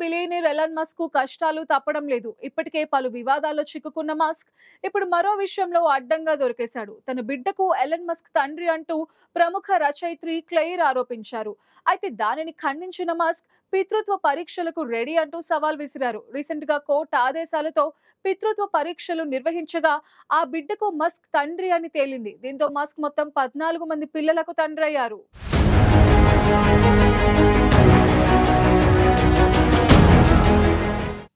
Billionaire Elon Musk కష్టాలు తప్పడం లేదు. ఇప్పటికే పలు వివాదాల్లో చిక్కుకున్న మస్క్ ఇప్పుడు మరో విషయంలో అడ్డంగా దొరికేశాడు. తన బిడ్డకు ఎలన్ మస్క్ తండ్రి అంటూ ప్రముఖ రచయిత్రి క్లెయిర్ ఆరోపించారు. అయితే దానిని ఖండించిన మస్క్ పితృత్వ పరీక్షలకు రెడీ అంటూ సవాల్ విసిరారు. రీసెంట్గా కోర్టు ఆదేశాలతో పితృత్వ పరీక్షలు నిర్వహించగా ఆ బిడ్డకు మస్క్ తండ్రి అని తేలింది. దీంతో మస్క్ మొత్తం పద్నాలుగు మంది పిల్లలకు తండ్రి అయ్యారు.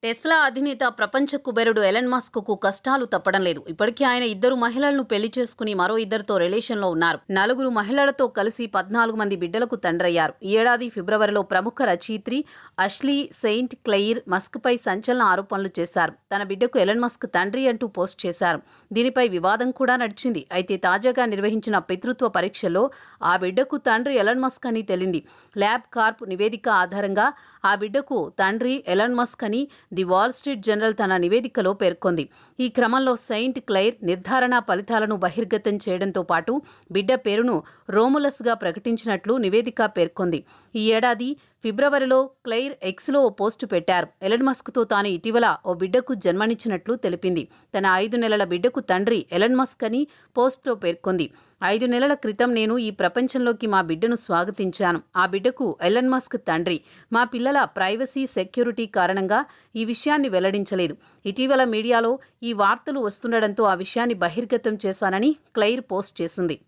టెస్లా అధినేత ప్రపంచ కుబేరుడు ఎలన్ మస్క్కు కష్టాలు తప్పడం లేదు. ఇప్పటికీ ఆయన ఇద్దరు మహిళలను పెళ్ళి చేసుకుని మరో ఇద్దరితో రిలేషన్లో ఉన్నారు. నలుగురు మహిళలతో కలిసి పద్నాలుగు మంది బిడ్డలకు తండ్రయ్యారు. ఈ ఏడాది ఫిబ్రవరిలో ప్రముఖ రచయిత్రి అష్లీ సెయింట్ క్లెయిర్ మస్క్ పై సంచలన ఆరోపణలు చేశారు. తన బిడ్డకు ఎలన్ మస్క్ తండ్రి అంటూ పోస్ట్ చేశారు. దీనిపై వివాదం కూడా నడిచింది. అయితే తాజాగా నిర్వహించిన పితృత్వ పరీక్షలో ఆ బిడ్డకు తండ్రి ఎలన్ మస్క్ అని తేలింది. ల్యాబ్ కార్ప్ నివేదిక ఆధారంగా ఆ బిడ్డకు తండ్రి ఎలన్ మస్క్ అని ది వాల్ స్ట్రీట్ జనరల్ తన నివేదికలో పేర్కొంది. ఈ క్రమంలో సెయింట్ క్లైర్ నిర్ధారణ ఫలితాలను బహిర్గతం చేయడంతో పాటు బిడ్డ పేరును రోములస్గా ప్రకటించినట్లు నివేదిక పేర్కొంది. ఈ ఏడాది ఫిబ్రవరిలో క్లెయిర్ ఎక్స్లో ఓ పోస్టు పెట్టారు. ఎలన్ మస్క్తో తాను ఇటీవల ఓ బిడ్డకు జన్మనిచ్చినట్లు తెలిపింది. తన ఐదు నెలల బిడ్డకు తండ్రి ఎలన్ మస్క్ అని పోస్ట్లో పేర్కొంది. ఐదు నెలల క్రితం నేను ఈ ప్రపంచంలోకి మా బిడ్డను స్వాగతించాను. ఆ బిడ్డకు ఎలన్ మస్క్ తండ్రి. మా పిల్లల ప్రైవసీ సెక్యూరిటీ కారణంగా ఈ విషయాన్ని వెల్లడించలేదు. ఇటీవల మీడియాలో ఈ వార్తలు వస్తుండడంతో ఆ విషయాన్ని బహిర్గతం చేశానని క్లెయిర్ పోస్ట్ చేసింది.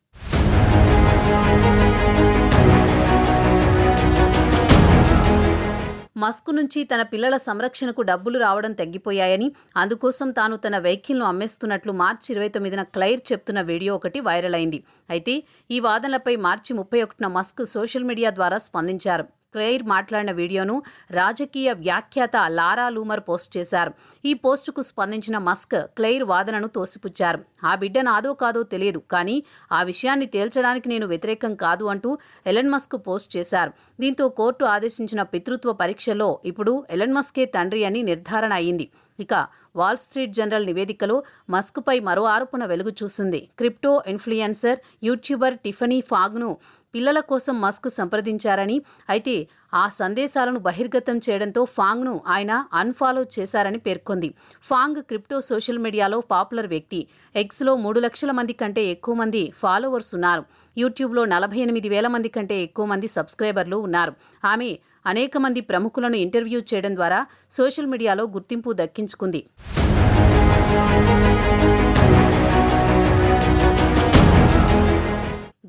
మస్క్ నుంచి తన పిల్లల సంరక్షణకు డబ్బులు రావడం తగ్గిపోయాయని అందుకోసం తాను తన వెహికల్ను అమ్మేస్తున్నట్లు మార్చి ఇరవై తొమ్మిదిన క్లైర్ చెప్తున్న వీడియో ఒకటి వైరల్ అయింది. అయితే ఈ వాదనలపై మార్చి ముప్పై ఒకటిన మస్క్ సోషల్ మీడియా ద్వారా స్పందించారు. క్లెయిర్ మాట్లాడిన వీడియోను రాజకీయ వ్యాఖ్యాత లారా లూమర్ పోస్ట్ చేశారు. ఈ పోస్టుకు స్పందించిన మస్క్ క్లెయిర్ వాదనను తోసిపుచ్చారు. ఆ బిడ్డ నాదో కాదో తెలియదు కానీ ఆ విషయాన్ని తేల్చడానికి నేను వ్యతిరేకం కాదు అంటూ ఎలన్ మస్క్ పోస్ట్ చేశారు. దీంతో కోర్టు ఆదేశించిన పితృత్వ పరీక్షలో ఇప్పుడు ఎలన్ మస్కే తండ్రి అని నిర్ధారణ అయింది. ఇక వాల్ స్ట్రీట్ జనరల్ నివేదికలో మస్క్పై మరో ఆరోపణ వెలుగు చూసింది. క్రిప్టో ఇన్ఫ్లుయెన్సర్ యూట్యూబర్ టిఫనీ ఫాగ్ను పిల్లల కోసం మస్క్ సంప్రదించారని అయితే ఆ సందేశాలను బహిర్గతం చేయడంతో ఫాంగ్ను ఆయన అన్ఫాలో చేశారని పేర్కొంది. ఫాంగ్ క్రిప్టో సోషల్ మీడియాలో పాపులర్ వ్యక్తి. ఎక్స్లో మూడు లక్షల మంది కంటే ఎక్కువ మంది ఫాలోవర్స్ ఉన్నారు. యూట్యూబ్లో నలభై ఎనిమిది వేల మంది కంటే ఎక్కువ మంది సబ్స్క్రైబర్లు ఉన్నారు. ఆమె అనేక మంది ప్రముఖులను ఇంటర్వ్యూ చేయడం ద్వారా సోషల్ మీడియాలో గుర్తింపు దక్కించుకుంది.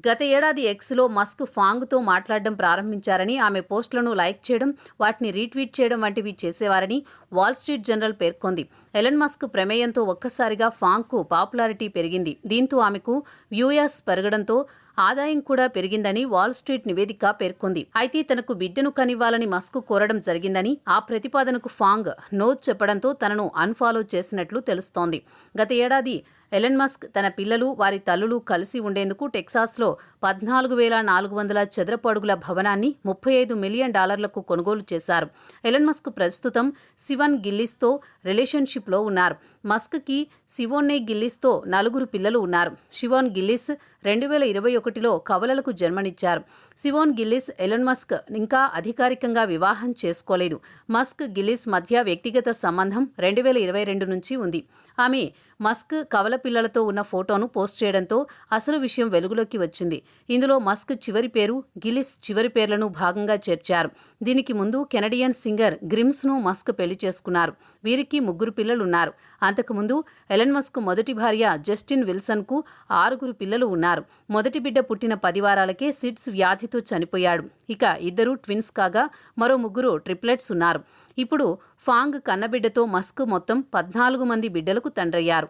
గత ఏడాది ఎక్స్లో మస్క్ ఫాంగ్తో మాట్లాడడం ప్రారంభించారని ఆమె పోస్టులను లైక్ చేయడం వాటిని రీట్వీట్ చేయడం వంటివి చేసేవారని వాల్ స్ట్రీట్ జనరల్ పేర్కొంది. ఎలన్ మస్క్ ప్రమేయంతో ఒక్కసారిగా ఫాంగ్కు పాపులారిటీ పెరిగింది. దీంతో ఆమెకు వ్యూయర్స్ పెరగడంతో ఆదాయం కూడా పెరిగిందని వాల్ స్ట్రీట్ నివేదిక పేర్కొంది. అయితే తనకు బిడ్డను కనివ్వాలని మస్క్ కోరడం జరిగిందని ఆ ప్రతిపాదనకు ఫాంగ్ నో చెప్పడంతో తనను అన్ఫాలో చేసినట్లు తెలుస్తోంది. గత ఏడాది ఎలన్ మస్క్ తన పిల్లలు వారి తల్లులు కలిసి ఉండేందుకు టెక్సాస్లో పద్నాలుగు వేల నాలుగు వందల చదరపు అడుగుల భవనాన్ని ముప్పై ఐదు మిలియన్ డాలర్లకు కొనుగోలు చేశారు. ఎలన్ మస్క్ ప్రస్తుతం సివన్ గిల్లిస్తో రిలేషన్షిప్లో ఉన్నారు. మస్క్కి సివోన్నే గిల్లిస్తో నలుగురు పిల్లలు ఉన్నారు. శివోన్ గిల్లిస్ రెండు వేల ఇరవై ఒకటిలో కవలలకు జన్మనిచ్చారు. సివోన్ గిల్లిస్ ఎలన్ మస్క్ ఇంకా అధికారికంగా వివాహం చేసుకోలేదు. మస్క్ గిల్లిస్ మధ్య వ్యక్తిగత సంబంధం రెండు వేల ఇరవై రెండు నుంచి ఉంది. ఆమె మస్క్ కవల పిల్లలతో ఉన్న ఫోటోను పోస్ట్ చేయడంతో అసలు విషయం వెలుగులోకి వచ్చింది. ఇందులో మస్క్ చివరి పేరు గిలిస్ చివరి పేర్లను భాగంగా చేర్చారు. దీనికి ముందు కెనడియన్ సింగర్ గ్రిమ్స్ను మస్క్ పెళ్ళి చేసుకున్నారు. వీరికి ముగ్గురు పిల్లలున్నారు. అంతకుముందు ఎలన్ మస్క్ మొదటి భార్య జస్టిన్ విల్సన్కు ఆరుగురు పిల్లలు ఉన్నారు. మొదటి బిడ్డ పుట్టిన పది వారాలకే సిడ్స్ వ్యాధితో చనిపోయాడు. ఇక ఇద్దరు ట్విన్స్ కాగా మరో ముగ్గురు ట్రిప్లెట్స్ ఉన్నారు. ఇప్పుడు ఫాంగ్ కన్నబిడ్డతో మస్క్ మొత్తం పద్నాలుగు మంది బిడ్డలకు తండ్రయ్యారు.